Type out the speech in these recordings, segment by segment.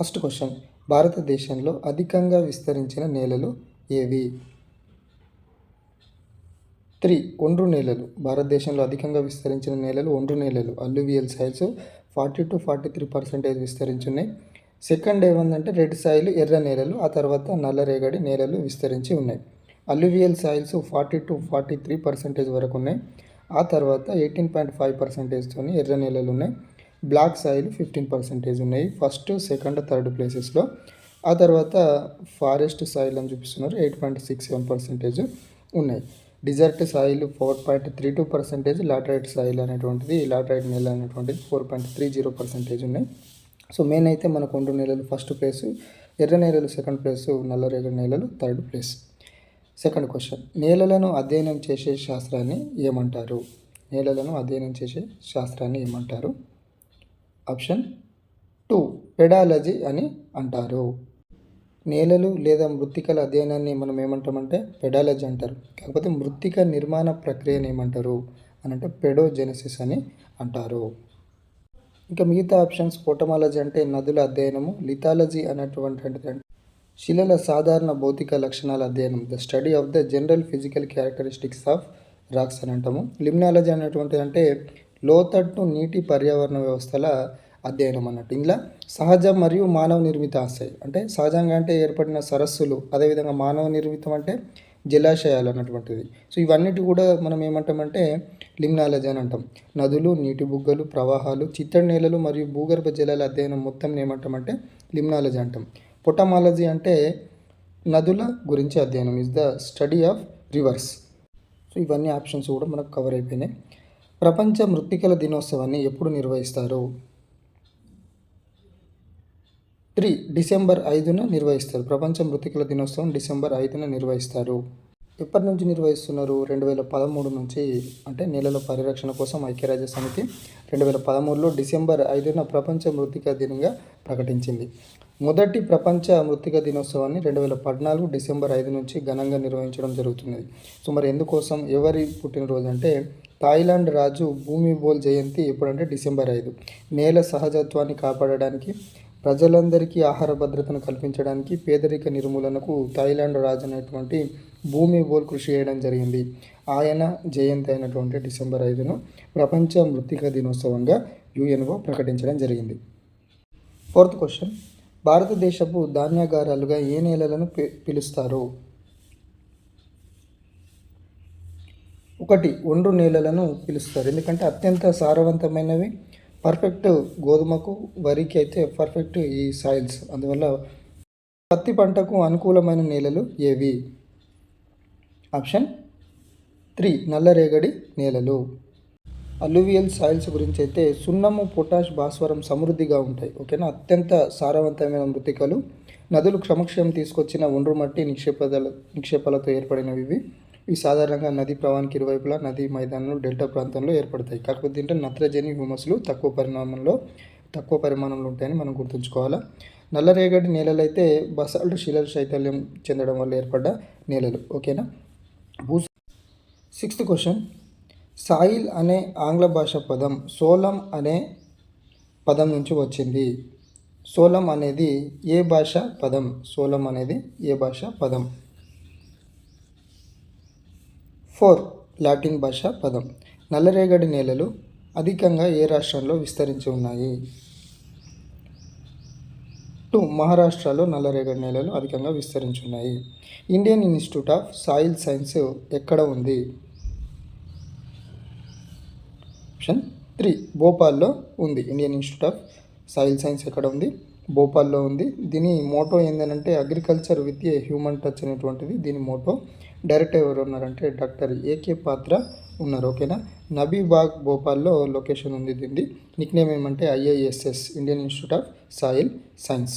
First question. భారతదేశంలో అధికంగా విస్తరించిన నేలలు ఏవి? త్రీ ఒండ్రు నేలలు. భారతదేశంలో అధికంగా విస్తరించిన నేలలు ఒండ్రు నేలలు. Alluvial soils forty two forty three percentage విస్తరించున్నాయి. Second ఏమందంటే రెడ్ సాయిల్ ఎర్ర నేలలు ఆ తర్వాత నల్లరేగడి నేలలు విస్తరించి ఉన్నాయి. Alluvial soils forty two forty three percentage వరకు ఉన్నాయి. ఆ తర్వాత ఎయిటీన్ పాయింట్ ఫైవ్ పర్సెంటేజ్తో ఎర్ర నేలలు ఉన్నాయి. బ్లాక్ సాయిల్ ఫిఫ్టీన్ పర్సెంటేజ్ ఉన్నాయి. ఫస్ట్ సెకండ్ థర్డ్ ప్లేసెస్లో. ఆ తర్వాత ఫారెస్ట్ సాయిల్ అని చూపిస్తున్నారు. Eight point six seven percentage ఉన్నాయి. Desert soil four point three two percentage. Laterite soil అనేటువంటిది లాటరైట్ నేల అనేటువంటిది four point three zero percentage ఉన్నాయి. సో మెయిన్ అయితే మనకు ఒండ్రు నేలలు. ఫస్ట్ ప్లేస్ ఎర్ర నేలలు సెకండ్ ప్లేస్ నల్లరేగడి నేలలు థర్డ్ ప్లేస్. Second question. నేలలను అధ్యయనం చేసే శాస్త్రాన్ని ఏమంటారు? నేలలను అధ్యయనం చేసే శాస్త్రాన్ని ఏమంటారు? ఆప్షన్ టూ పెడాలజీ అని అంటారు. నేలలు లేదా మృత్తికల అధ్యయనాన్ని మనం ఏమంటామంటే పెడాలజీ అంటారు. కాకపోతే మృత్తిక నిర్మాణ ప్రక్రియను ఏమంటారు? అని అంటే పెడోజెనసిస్ అని అంటారు. ఇంకా మిగతా ఆప్షన్స్ పోటమాలజీ అంటే నదుల అధ్యయనము లిథాలజీ అనేటువంటి శిలల సాధారణ భౌతిక లక్షణాల అధ్యయనం. The study of the general physical characteristics of rocks అని అంటాము. లిమ్నాలజీ అనేటువంటిది అంటే లోతట్టు నీటి పర్యావరణ వ్యవస్థల అధ్యయనం అన్నట్టు. ఇందులో సహజ మరియు మానవ నిర్మిత ఆశయం అంటే సహజంగా అంటే ఏర్పడిన సరస్సులు అదేవిధంగా మానవ నిర్మితం అంటే జలాశయాలు అన్నటువంటిది. సో ఇవన్నిటి కూడా మనం ఏమంటామంటే లిమ్నాలజీ అని అంటాం. నదులు నీటి బుగ్గలు ప్రవాహాలు చిత్తడి నేలలు మరియు భూగర్భ జలాల అధ్యయనం మొత్తం ఏమంటామంటే లిమ్నాలజీ అంటాం. పొటమాలజీ అంటే నదుల గురించి అధ్యయనం. Is the study of rivers so ఇవన్నీ ఆప్షన్స్ కూడా మనకు కవర్ అయిపోయినాయి. ప్రపంచ మృత్తికల దినోత్సవాన్ని ఎప్పుడు నిర్వహిస్తారు? త్రీ డిసెంబర్ ఐదున నిర్వహిస్తారు. ప్రపంచ మృతికల దినోత్సవం డిసెంబర్ ఐదున నిర్వహిస్తారు. ఎప్పటి నుంచి నిర్వహిస్తున్నారు? రెండు వేల పదమూడు నుంచి అంటే నేలల పరిరక్షణ కోసం ఐక్యరాజ్య సమితి రెండు వేల పదమూడులో డిసెంబర్ ఐదున ప్రపంచ మృతిక దినంగా ప్రకటించింది. మొదటి ప్రపంచ మృతిక దినోత్సవాన్ని రెండు వేల పద్నాలుగు డిసెంబర్ ఐదు నుంచి ఘనంగా నిర్వహించడం జరుగుతున్నది. సో మరి ఎందుకోసం ఎవరి పుట్టినరోజు అంటే థాయిలాండ్ రాజు భూమి బోల్ జయంతి ఎప్పుడంటే డిసెంబర్ ఐదు. నేల సహజత్వాన్ని కాపాడడానికి ప్రజలందరికీ ఆహార భద్రతను కల్పించడానికి పేదరిక నిర్మూలనకు థాయిలాండ్ రాజు అనేటువంటి భూమి బోల్ కృషి చేయడం జరిగింది. ఆయన జయంతి అయినటువంటి డిసెంబర్ ఐదును ప్రపంచ మృతిక దినోత్సవంగా యుఎన్ఓ ప్రకటించడం జరిగింది. Fourth question. భారతదేశపు ధాన్యాగారాలుగా ఏ నేలలను పి- పిలుస్తారు? ఒకటి ఒండ్రు నేలలను పిలుస్తారు. ఎందుకంటే అత్యంత సారవంతమైనవి. పర్ఫెక్ట్ గోధుమకు వరికి అయితే పర్ఫెక్ట్ ఈ సాయిల్స్. అందువల్ల పత్తి పంటకు అనుకూలమైన నేలలు ఏవి? ఆప్షన్ త్రీ నల్లరేగడి నేలలు అల్లువియల్ సాయిల్స్ గురించి అయితే సున్నము పొటాష్ భాస్వరం సమృద్ధిగా ఉంటాయి. ఓకేనా? అత్యంత సారవంతమైన మృతికలు. నదులు క్షమక్షయం తీసుకొచ్చిన ఒండ్రు మట్టి నిక్షేపద నిక్షేపాలతో ఏర్పడినవి ఇవి. ఇవి సాధారణంగా నది ప్రవాహానికి ఇరువైపులా నది మైదానంలో డెల్టా ప్రాంతంలో ఏర్పడతాయి. కాకపోతే దీంట్లో నత్రజని హ్యూమస్లు తక్కువ పరిమాణంలో తక్కువ పరిమాణంలో ఉంటాయని మనం గుర్తుంచుకోవాలా. నల్లరేగడి నేలలు అయితే బసాల్ట్ శిలల శైథల్యం చెందడం వల్ల ఏర్పడ్డ నేలలు. ఓకేనా? భూ సిక్స్త్ క్వశ్చన్. సాయిల్ అనే ఆంగ్ల భాష పదం సోలం అనే పదం నుంచి వచ్చింది. సోలం అనేది ఏ భాష పదం? సోలం అనేది ఏ భాష పదం? ఫోర్ లాటిన్ భాష పదం. నల్లరేగడి నేలలు అధికంగా ఏ రాష్ట్రంలో విస్తరించి ఉన్నాయి? టూ. మహారాష్ట్రలో నల్లరేగడి నేలలు అధికంగా విస్తరించి ఉన్నాయి. Indian Institute of Soil Science ఎక్కడ ఉంది? Option three. భోపాల్లో ఉంది. Indian Institute of Soil Science ఎక్కడ ఉంది? భోపాల్లో ఉంది. దీని మోటో ఏంటంటే agriculture with a human touch అనేటువంటిది. దీని మోటో డైరెక్టర్ ఎవరు ఉన్నారంటే డాక్టర్ ఏకే పాత్ర ఉన్నారు ఓకేనా? నబీబాగ్ భోపాల్లో లొకేషన్ ఉంది దీన్ని నిక్ నేమ్ ఏమంటే IISS Indian Institute of Soil Science.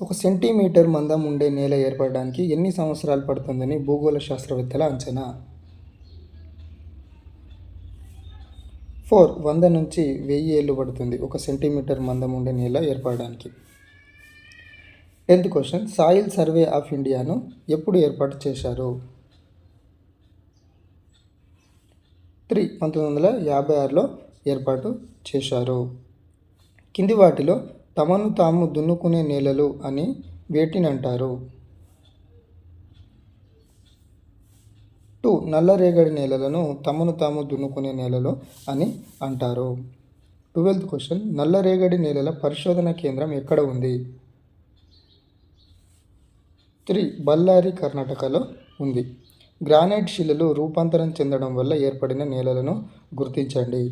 ఒక సెంటీమీటర్ మందం ఉండే నేల ఏర్పడడానికి ఎన్ని సంవత్సరాలు పడుతుందని భూగోళ శాస్త్రవేత్తల అంచనా? ఫోర్ వంద నుంచి వెయ్యి ఏళ్ళు పడుతుంది ఒక సెంటీమీటర్ మందం ఉండే నేల ఏర్పడడానికి. Tenth question soil survey of ఇండియాను ఎప్పుడు ఏర్పాటు చేశారు? త్రీ పంతొమ్మిది వందల యాభై ఆరులో ఏర్పాటు చేశారు. కింది వాటిలో తమను తాము దున్నుకునే నేలలు అని వేటిని అంటారు? టూ నల్లరేగడి నేలలను తమను తాము దున్నుకునే నేలలు అని అంటారు. ట్వెల్త్ క్వశ్చన్ నల్లరేగడి నేలల పరిశోధన కేంద్రం ఎక్కడ ఉంది? త్రీ బళ్ళారి కర్ణాటకలో ఉంది. గ్రానైట్ శిలలు రూపాంతరం చెందడం వల్ల ఏర్పడిన నేలలను గుర్తించండి.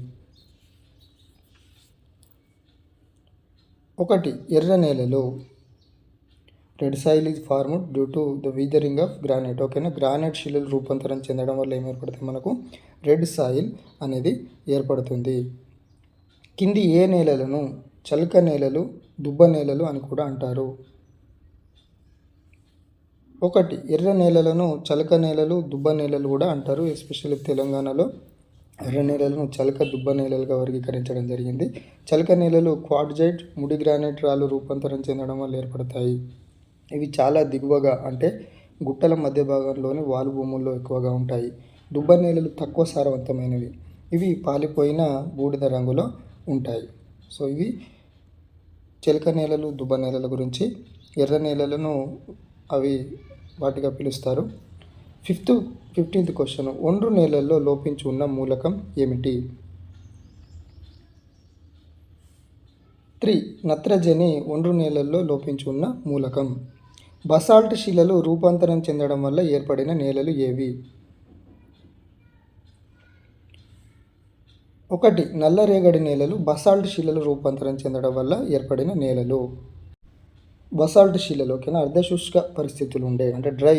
ఒకటి ఎర్ర నేలలు. Red soil is formed due to the weathering of granite. ఓకేనా? గ్రానైట్ శిలలు రూపాంతరం చెందడం వల్ల ఏం ఏర్పడుతుంది మనకు రెడ్ సాయిల్ అనేది ఏర్పడుతుంది. కింది ఏ నేలలను చలక నేలలు దుబ్బ నేలలు అని కూడా అంటారు. ఒకటి ఎర్ర నేలలను చలక నేలలు దుబ్బ నేలలు కూడా అంటారు ఎస్పెషల్లీ తెలంగాణలో. ఎర్ర నేలలను చలక దుబ్బ నేలలుగా వర్గీకరించడం జరిగింది. చలక నేలలు క్వాడ్జైట్ ముడి గ్రానైట్ రాళ్ళు రూపాంతరం చెందడం వల్ల ఏర్పడతాయి. ఇవి చాలా దిగువగా అంటే గుట్టల మధ్య భాగంలోని వాలు భూముల్లో ఎక్కువగా ఉంటాయి. దుబ్బ నేలలు తక్కువ సారవంతమైనవి. ఇవి పాలిపోయిన బూడిద రంగులో ఉంటాయి. సో ఇవి చిలక నేలలు దుబ్బ నేలల గురించి. ఎర్ర నేలలను అవి వాటిగా పిలుస్తారు. Fifth fifteenth question. ఒండ్రు నేలల్లో లోపించి ఉన్న మూలకం ఏమిటి? త్రీ. నత్రజని ఒండ్రు నేలల్లో లోపించి ఉన్న మూలకం. బసాల్ట్ శిలలు రూపాంతరం చెందడం వల్ల ఏర్పడిన నేలలు ఏవి? ఒకటి. నల్లరేగడి నేలలు బసాల్ట్ శిలలు రూపాంతరం చెందడం వల్ల ఏర్పడిన నేలలు. బసాల్ట్ శిలలోకైనా ఓకేనా? అర్ధశుష్క పరిస్థితులు ఉండే అంటే dry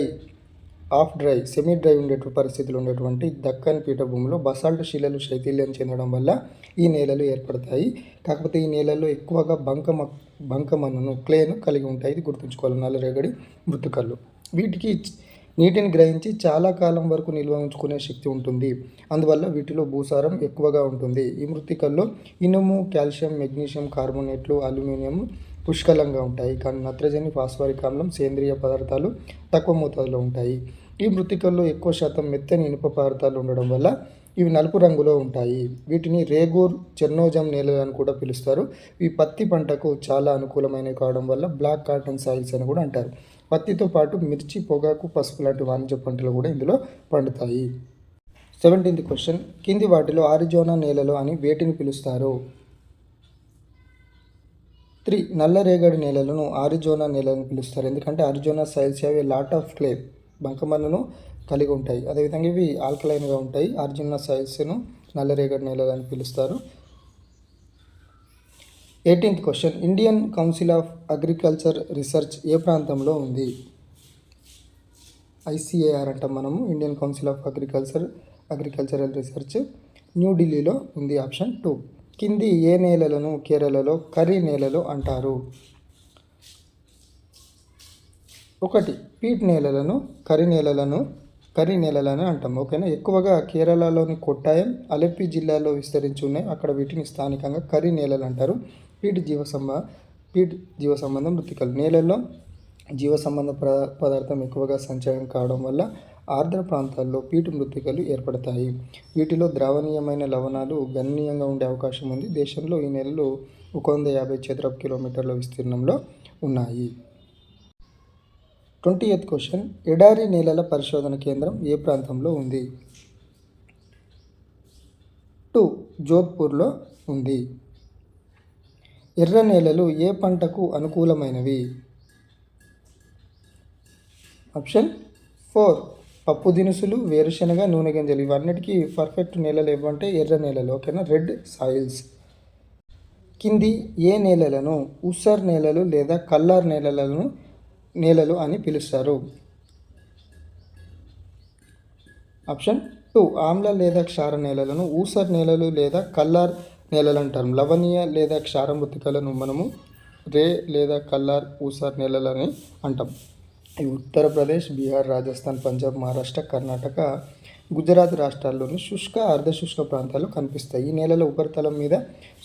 of dry semi dry ఉండేటువంటి పరిస్థితులు ఉండేటువంటి దక్కన్ పీఠభూమిలో బసాల్ట్ శిలలు శైథిల్యం చెందడం వల్ల ఈ నేలలు ఏర్పడతాయి. కాకపోతే ఈ నేలల్లో ఎక్కువగా బంకమ బంకమన్నును క్లేను కలిగి ఉంటాయి. ఇది గుర్తుంచుకోవాలి. నల్లరేగడి మృతికల్లు. వీటికి నీటిని గ్రహించి చాలా కాలం వరకు నిల్వ ఉంచుకునే శక్తి ఉంటుంది. అందువల్ల వీటిలో భూసారం ఎక్కువగా ఉంటుంది. ఈ మృతికల్లో ఇనుము కాల్షియం మెగ్నీషియం కార్బోనేట్లు అల్యూమినియం పుష్కలంగా ఉంటాయి. కానీ నత్రజని ఫాస్ఫరిక్ ఆమ్లం సేంద్రియ పదార్థాలు తక్కువ మోతాదులో ఉంటాయి. ఈ మృతికల్లో ఎక్కువ శాతం మెత్తని ఇనుప పదార్థాలు ఉండడం వల్ల ఇవి నలుపు రంగులో ఉంటాయి. వీటిని రేగూర్ చెర్నోజం నేలలు అని కూడా పిలుస్తారు. ఈ పత్తి పంటకు చాలా అనుకూలమైనవి కావడం వల్ల బ్లాక్ కాటన్ సాయిల్స్ అని కూడా అంటారు. పత్తితో పాటు మిర్చి పొగాకు పసుపు లాంటి వాణిజ్య పంటలు కూడా ఇందులో పండుతాయి. Seventeenth question. కింది వాటిలో ఆరిజోనా నేలలు అని వేటిని పిలుస్తారు? త్రీ నల్లరేగడి నేలలను ఆరిజోనా నేలలను పిలుస్తారు. ఎందుకంటే ఆరిజోనా సైల్స్ అవి లాట్ ఆఫ్ క్లే బంకమన్నును కలిగి ఉంటాయి. అదేవిధంగా ఇవి ఆల్కలైన్గా ఉంటాయి. ఆరిజోనా సైల్స్ను నల్లరేగడి నేలలు అని పిలుస్తారు. Eighteenth question Indian Council of Agriculture Research ఏ ప్రాంతంలో ఉంది? ఐసిఏఆర్ అంటాం మనము. Indian Council of Agriculture agricultural research న్యూఢిల్లీలో ఉంది. ఆప్షన్ టూ కింది ఏ నేలలను కేరళలో కర్రీ నేలలు అంటారు? ఒకటి పీట్ నేలలను కర్రీ నేలలను కర్రీ నేలలను అంటాం. ఓకేనా? ఎక్కువగా కేరళలోని కొట్టాయం అలెప్పి జిల్లాలో విస్తరించి ఉన్నాయి అక్కడ వీటిని స్థానికంగా కర్రీ నేలలు అంటారు. పీట్ జీవ సంబ పీట్ జీవ సంబంధం మృతికలు నేలల్లో జీవ సంబంధ ప్ర పదార్థం ఎక్కువగా సంచయం కావడం వల్ల ఆర్ద్ర ప్రాంతాల్లో పీటు మృతికలు ఏర్పడతాయి. వీటిలో ద్రావణీయమైన లవణాలు గణనీయంగా ఉండే అవకాశం ఉంది. దేశంలో ఈ నెలలు ఒక వంద యాభై చదరపు కిలోమీటర్ల విస్తీర్ణంలో ఉన్నాయి. Twenty eighth question. ఎడారి నేలల పరిశోధన కేంద్రం ఏ ప్రాంతంలో ఉంది? టూ. జోధ్పూర్లో ఉంది. ఎర్ర నేలలు ఏ పంటకు అనుకూలమైనవి? Option four. పప్పు దినుసులు వేరుశనగ నూనె గింజలు ఇవన్నిటికీ పర్ఫెక్ట్ నేలలు ఏవంటే ఎర్ర నేలలు ఓకేనా? రెడ్ సాయిల్స్ కింది ఏ నేలలను? ఉస్సర్ నేలలు లేదా కల్లార్ నేలలను నేలలు అని పిలుస్తారు. ఆప్షన్ టూ ఆమ్ల లేదా క్షార నేలలను ఊసర్ నేలలు లేదా కల్లార్ నేలలు అంటారు. లవణీయ లేదా క్షార మృతికలను మనము రే లేదా కల్లార్ ఊసర్ నేలలని అంటాం. ఉత్తరప్రదేశ్ బీహార్ రాజస్థాన్ పంజాబ్ మహారాష్ట్ర కర్ణాటక గుజరాత్ రాష్ట్రాల్లోని శుష్క అర్ధశుష్క ప్రాంతాలు కనిపిస్తాయి. ఈ నేలల ఉపరితలం మీద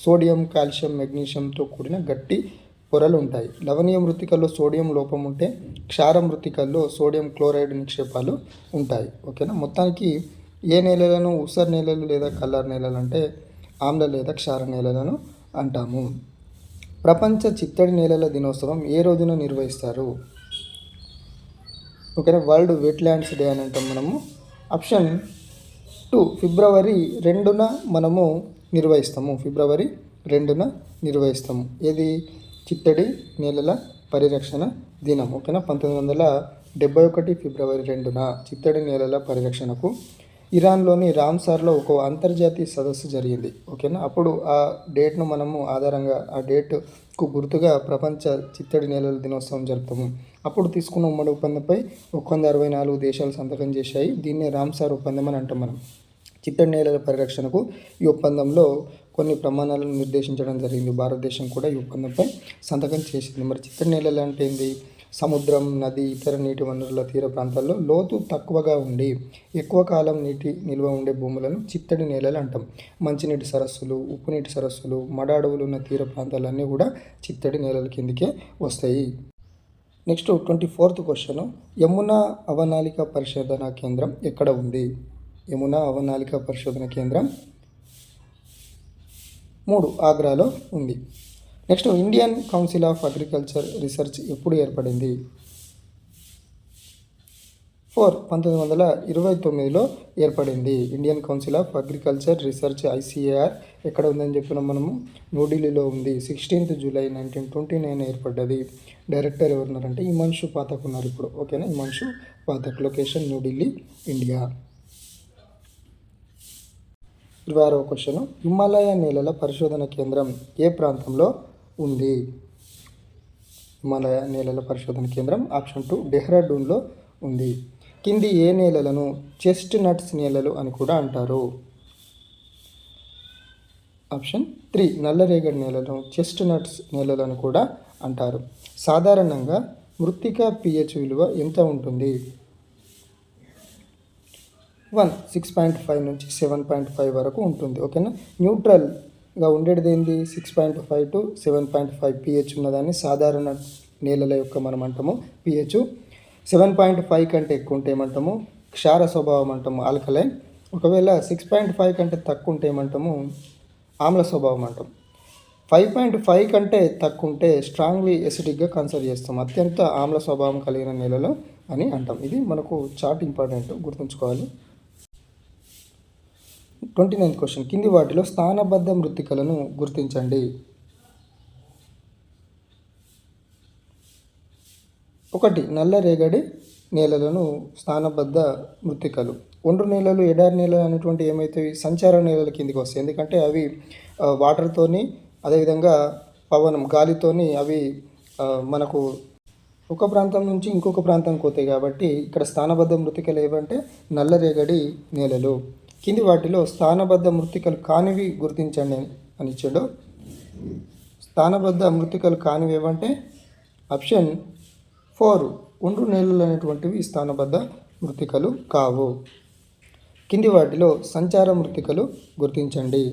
సోడియం కాల్షియం మెగ్నీషియంతో కూడిన గట్టి పొరలు ఉంటాయి. లవణీయ మృతికల్లో సోడియం లోపం ఉంటే క్షార మృతికల్లో సోడియం క్లోరైడ్ నిక్షేపాలు ఉంటాయి. ఓకేనా? మొత్తానికి ఏ నేలలను ఉసర్ నేలలు లేదా కల్లర్ నేలలు అంటే ఆమ్ల లేదా క్షార నేలలను అంటాము. ప్రపంచ చిత్తడి నేలల దినోత్సవం ఏ రోజున నిర్వహిస్తారు? ఓకేనా? వరల్డ్ వెట్లాండ్స్ డే అని అంటాం మనము. ఆప్షన్ టూ ఫిబ్రవరి రెండున మనము నిర్వహిస్తాము. ఫిబ్రవరి రెండున నిర్వహిస్తాము. ఏది? చిత్తడి నేలల పరిరక్షణ దినం. ఓకేనా? పంతొమ్మిది వందల డెబ్బై ఒకటి ఫిబ్రవరి రెండున చిత్తడి నేలల పరిరక్షణకు ఇరాన్లోని రామ్సార్లో ఒక అంతర్జాతీయ సదస్సు జరిగింది ఓకేనా? అప్పుడు ఆ డేట్ను మనము ఆధారంగా ఆ డేట్కు గుర్తుగా ప్రపంచ చిత్తడి నేలల దినోత్సవం జరుపుతాము. అప్పుడు తీసుకున్న ఉమ్మడి ఒప్పందంపై ఒక అరవై నాలుగు దేశాలు సంతకం చేశాయి. దీన్నే రామ్సార్ ఒప్పందం అని అంటాం మనం. చిత్తడి నేలల పరిరక్షణకు ఈ ఒప్పందంలో కొన్ని ప్రమాణాలను నిర్దేశించడం జరిగింది. భారతదేశం కూడా ఈ ఒప్పందంపై సంతకం చేసింది. మరి చిత్తడి నేలలు అంటే ఏంది? సముద్రం నది ఇతర నీటి వనరుల తీర ప్రాంతాల్లో లోతు తక్కువగా ఉండి ఎక్కువ కాలం నీటి నిల్వ ఉండే భూములను చిత్తడి నేలలు అంటాం. మంచినీటి సరస్సులు ఉప్పునీటి సరస్సులు మడ అడవులు ఉన్న తీర ప్రాంతాలన్నీ కూడా చిత్తడి నేలల కిందకే వస్తాయి. Next twenty fourth question Yamuna అవనాలిక పరిశోధన కేంద్రం ఎక్కడ ఉంది? యమునా అవనాలిక పరిశోధన కేంద్రం మూడు ఆగ్రాలో ఉంది. Next Indian Council of Agriculture Research ఎప్పుడు ఏర్పడింది? ఫోర్ పంతొమ్మిది వందల ఇరవై తొమ్మిదిలో ఏర్పడింది. Indian Council of Agriculture Research ICAR ఎక్కడ ఉందని చెప్పిన మనము న్యూఢిల్లీలో ఉంది. Sixteenth July nineteen twenty nine ఏర్పడ్డది. డైరెక్టర్ ఎవరున్నారంటే హిమాన్షు పాతక్ ఉన్నారు ఇప్పుడు. ఓకేనా? Himanshu Pathak location New Delhi India. ఇరవై ఆరవ క్వశ్చన్. హిమాలయ నేలల పరిశోధన కేంద్రం ఏ ప్రాంతంలో ఉంది. హిమాలయ నేలల పరిశోధన కేంద్రం ఆప్షన్ టూ డెహ్రాడూన్లో ఉంది. కింది ఏ నేలలను చెస్ట్ నట్స్ నేలలు అని కూడా అంటారు. ఆప్షన్ త్రీ నల్లరేగడి నేలలను చెస్ట్ నట్స్ నేలలు అని కూడా అంటారు. సాధారణంగా మృత్తిక పిహెచ్ విలువ ఎంత ఉంటుంది? వన్ సిక్స్ పాయింట్ ఫైవ్ నుంచి సెవెన్ పాయింట్ ఫైవ్ వరకు ఉంటుంది. ఓకేనా? న్యూట్రల్ ఇంకా ఉండేది ఏంది? Six point five to seven point five pH ఉన్నదాన్ని సాధారణ నేలల యొక్క మనం అంటాము. పిహెచ్ సెవెన్ పాయింట్ ఫైవ్ కంటే ఎక్కువ ఉంటే ఏమంటాము? క్షార స్వభావం అంటాము ఆల్కలైన్ ఒకవేళ సిక్స్ పాయింట్ ఫైవ్ కంటే తక్కువ ఉంటే ఏమంటాము? ఆమ్ల స్వభావం అంటాం ఫైవ్ పాయింట్ ఫైవ్ కంటే తక్కువ ఉంటే స్ట్రాంగ్లీ ఎసిడిక్గా కన్సిడర్ చేస్తాం అత్యంత ఆమ్ల స్వభావం కలిగిన నేలలో అని అంటాం. ఇది మనకు చార్ట్ ఇంపార్టెంట్ గుర్తుంచుకోవాలి. Twenty ninth question. కింది వాటిలో స్థానబద్ధ మృత్తికలను గుర్తించండి. ఒకటి నల్ల రేగడి నేలలను స్థానబద్ధ మృత్తికలు ఒండ్రు నేలలు ఎడారి నేలలు అనేటువంటి ఏమైతాయి సంచార నేలల కిందికి వస్తాయి. ఎందుకంటే అవి వాటర్తోని అదేవిధంగా పవనం గాలితోని అవి మనకు ఒక ప్రాంతం నుంచి ఇంకొక ప్రాంతంకి పోతాయి కాబట్టి ఇక్కడ స్థానబద్ధ మృతికలు ఏవంటే నల్లరేగడి నేలలు. కింది వాటిలో స్థానబద్ధ మృతికలు కానివి గుర్తించండి అని ఇచ్చాడు. స్థానబద్ధ మృతికలు కానివి ఏమంటే ఆప్షన్ ఫోర్ ఒండ్రు నేలలు అనేటువంటివి స్థానబద్ధ మృతికలు కావు. కింది వాటిలో సంచార మృతికలు గుర్తించండి.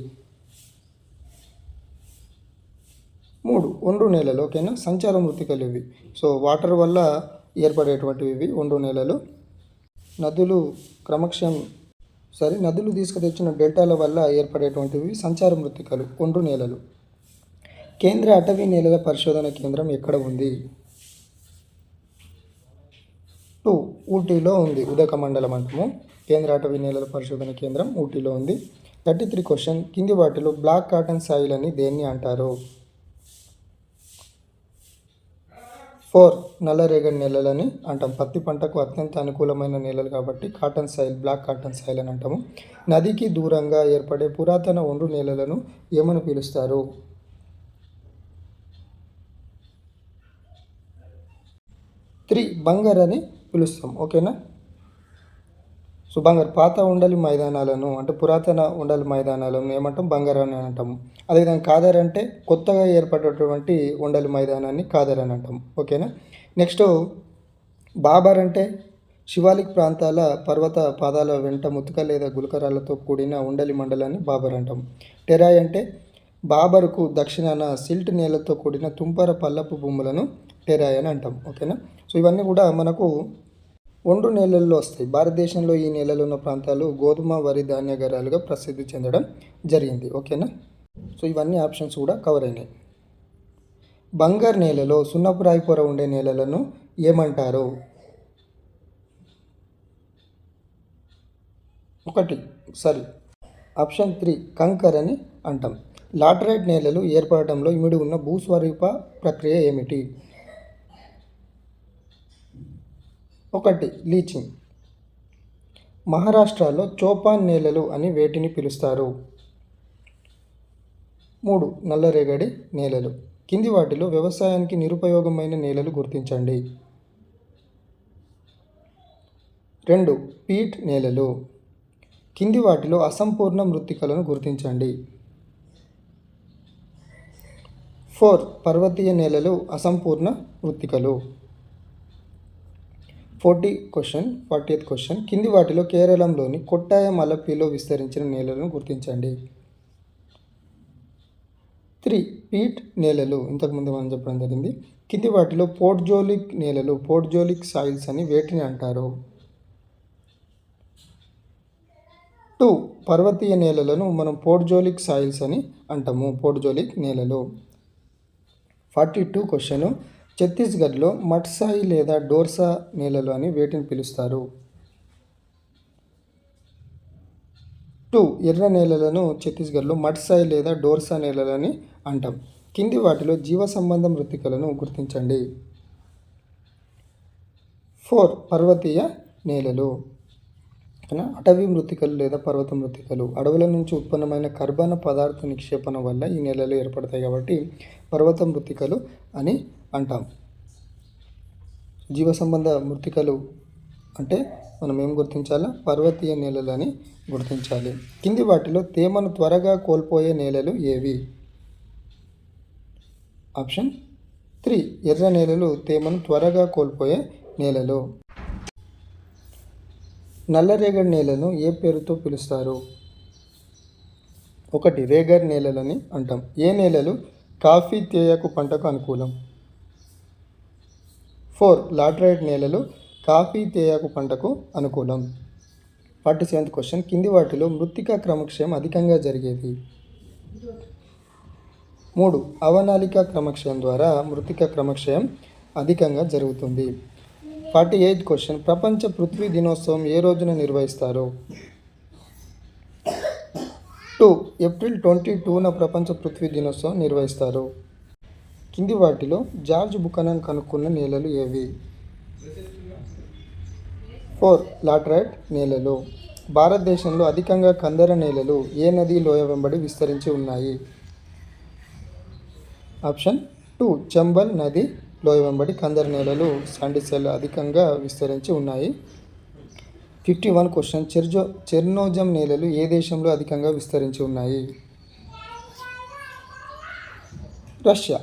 మూడు ఒండ్రు నేలలు ఓకేనా? సంచార మృతికలు ఇవి. సో వాటర్ వల్ల ఏర్పడేటువంటివి ఇవి ఒండ్రు నేలలు. నదులు క్రమక్షం సరే నదులు తీసుకుతెచ్చిన డెల్టాల వల్ల ఏర్పడేటువంటివి సంచార మృతికలు ఒండ్రు నేలలు. కేంద్ర అటవీ నేలల పరిశోధన కేంద్రం ఎక్కడ ఉంది? టూ ఊటీలో ఉంది. ఉదక మండలం అంటము. కేంద్ర అటవీ నేలల పరిశోధన కేంద్రం ఊటీలో ఉంది. థర్టీ త్రీ క్వశ్చన్ కింది వాటిలో బ్లాక్ కాటన్ సాయిల్ అని దేన్ని అంటారు? ఫోర్ నల్లరేగడి నేలలని అంటాం. పత్తి పంటకు అత్యంత అనుకూలమైన నేలలు కాబట్టి cotton soil black cotton soil అని అంటాము. నదికి దూరంగా ఏర్పడే పురాతన ఒండ్రు నేలలను ఏమని పిలుస్తారు? త్రీ బంగర్ అని పిలుస్తాం. ఓకేనా? సో బంగారు పాత ఉండలి మైదానాలను అంటే పురాతన ఉండలి మైదానాలను ఏమంటాం? బంగారు అని అంటాం. అదేవిధంగా కాదర్ అంటే కొత్తగా ఏర్పడేటువంటి ఉండలి మైదానాన్ని కాదర్ అని అంటాం. ఓకేనా? నెక్స్ట్ బాబర్ అంటే శివాలిక్ ప్రాంతాల పర్వత పాదాల వెంట ముతుక లేదా గులకరాలతో కూడిన ఉండలి మండలాన్ని బాబర్ అంటాం. టెరాయ్ అంటే బాబర్కు దక్షిణాన సిల్ట్ నేలతో కూడిన తుంపర పల్లపు భూములను టెరాయ్ అని అంటాం. ఓకేనా? సో ఇవన్నీ కూడా మనకు ఒండ్రు నేలల్లో వస్తాయి. భారతదేశంలో ఈ నేలలు ఉన్న ప్రాంతాలు గోధుమ వరి ధాన్యగరాలుగా ప్రసిద్ధి చెందడం జరిగింది. ఓకేనా? సో ఇవన్నీ ఆప్షన్స్ కూడా కవర్ అయినాయి. బంగారు నేలలో సున్నపు రాయి పొర ఉండే నేలలను ఏమంటారు? ఒకటి సరి ఆప్షన్ త్రీ కంకర్ అని అంటాం. లాటరైట్ నేలలు ఏర్పడటంలో ఇమిడి ఉన్న భూస్వరూప ప్రక్రియ ఏమిటి? ఒకటి లీచింగ్. మహారాష్ట్రలో చోపాన్ నేలలు అని వేటిని పిలుస్తారు? మూడు నల్లరేగడి నేలలు. కింది వాటిలో వ్యవసాయానికి నిరుపయోగమైన నేలలు గుర్తించండి. రెండు పీట్ నేలలు. కింది వాటిలో అసంపూర్ణ మృత్తికలను గుర్తించండి. ఫోర్ పర్వతీయ నేలలు అసంపూర్ణ మృత్తికలు. Forty question forty question. కింది వాటిలో కేరళంలోని కొట్టాయ మలపిలో విస్తరించిన నేలలను గుర్తించండి. త్రీ పీట్ నేలలు. ఇంతకుముందు మనం చెప్పడం జరిగింది. కింది వాటిలో పోర్ట్జోలిక్ నేలలు పోర్ట్జోలిక్ సాయిల్స్ అని వేటిని అంటారు? టూ పర్వతీయ నేలలను మనం పోర్ట్జోలిక్ సాయిల్స్ అని అంటాము. పోర్ట్జోలిక్ నేలలు. Forty two question. ఛత్తీస్గఢ్లో మట్సాయి లేదా డోర్సా నేలలు అని వేటిని పిలుస్తారు. టూ ఎర్ర నేలలను ఛత్తీస్గఢ్లో మట్సాయి లేదా డోర్సా నేలలని అంటాం. కింది వాటిలో జీవ సంబంధ మృతికలను గుర్తించండి. ఫోర్ పర్వతీయ నేలలు. అటవీ మృతికలు లేదా పర్వత మృతికలు. అడవుల నుంచి ఉత్పన్నమైన కర్బన పదార్థ నిక్షేపణ వల్ల ఈ నేలలు ఏర్పడతాయి కాబట్టి పర్వత మృతికలు అని అంటాం. జీవ సంబంధ మృతికలు అంటే మనం ఏం గుర్తించాలా? పర్వతీయ నేలలని గుర్తించాలి. కింది వాటిలో తేమను త్వరగా కోల్పోయే నేలలు ఏవి? Option three. ఎర్ర నేలలు తేమను త్వరగా కోల్పోయే నేలలు. నల్లరేగడి నేలను ఏ పేరుతో పిలుస్తారు? ఒకటి రేగడి నేలలని అంటాం. ఏ నేలలు కాఫీ తేయాకు పంటకు అనుకూలం? ఫోర్ లాటరైట్ నేలలు కాఫీ తేయాకు పంటకు అనుకూలం. Forty seventh question. కింది వాటిలో మృత్తికా క్రమక్షయం అధికంగా జరిగేది. మూడు అవనాలిక క్రమక్షయం ద్వారా మృతిక క్రమక్షయం అధికంగా జరుగుతుంది. Forty eighth question. ప్రపంచ పృథ్వీ దినోత్సవం ఏ రోజున నిర్వహిస్తారు? టూ ఏప్రిల్ ట్వంటీ టూన ప్రపంచ పృథ్వీ దినోత్సవం నిర్వహిస్తారు. కింది వాటిలో జార్జ్ బుకనన్ కనుక్కున్న నేలలు ఏవి? ఫోర్. లాటరైట్ నేలలు. భారతదేశంలో అధికంగా కందర నేలలు ఏ నది లోయ వెంబడి విస్తరించి ఉన్నాయి? Option two. చంబల్ నది లోయ వెంబడి కందర నేలలు శాండిసెల్ అధికంగా విస్తరించి ఉన్నాయి. Fifty one question. చెర్జో చెర్నోజం నేలలు ఏ దేశంలో అధికంగా విస్తరించి ఉన్నాయి? రష్యా.